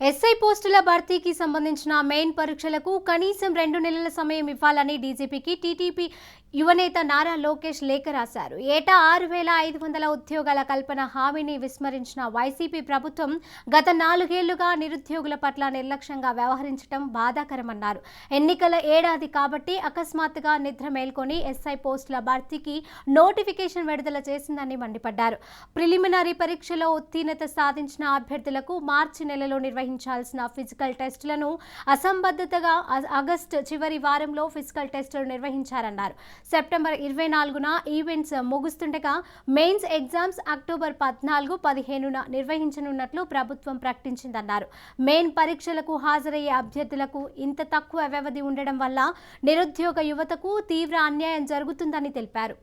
SI పోస్టుల భర్తీకి సంబంధించిన మెయిన్ పరీక్షలకు కనీసం రెండు నెలల సమయం ఇవ్వాలని డీజీపీకి టీటీపీ యువనేత నారా లోకేష్ లేఖ రాశారు. ఏటా ఆరు వేల ఐదు వందల ఉద్యోగాల కల్పన హామీని విస్మరించిన వైసీపీ ప్రభుత్వం గత నాలుగేళ్ళుగా నిరుద్యోగుల పట్ల నిర్లక్ష్యంగా వ్యవహరించడం బాధాకరమన్నారు. ఎన్నికల ఏడాది కాబట్టి అకస్మాత్తుగా నిద్ర మేల్కొని ఎస్ఐ పోస్టుల భర్తీకి నోటిఫికేషన్ విడుదల చేసిందని మండిపడ్డారు. ప్రిలిమినరీ పరీక్షలో ఉత్తీర్ణత సాధించిన అభ్యర్థులకు మార్చి నెలలో నిర్వహించాల్సిన ఫిజికల్ టెస్టులను అసంబద్ధతగా ఆగస్టు చివరి వారంలో ఫిజికల్ టెస్టులు నిర్వహించారన్నారు. సెప్టెంబర్ ఇరవై నాలుగున ఈవెంట్స్ ముగుస్తుండగా మెయిన్స్ ఎగ్జామ్స్ అక్టోబర్ పద్నాలుగు పదిహేనున నిర్వహించనున్నట్లు ప్రభుత్వం ప్రకటించిందన్నారు. మెయిన్ పరీక్షలకు హాజరయ్యే అభ్యర్థులకు ఇంత తక్కువ వ్యవధి ఉండడం వల్ల నిరుద్యోగ యువతకు తీవ్ర అన్యాయం జరుగుతుందని తెలిపారు.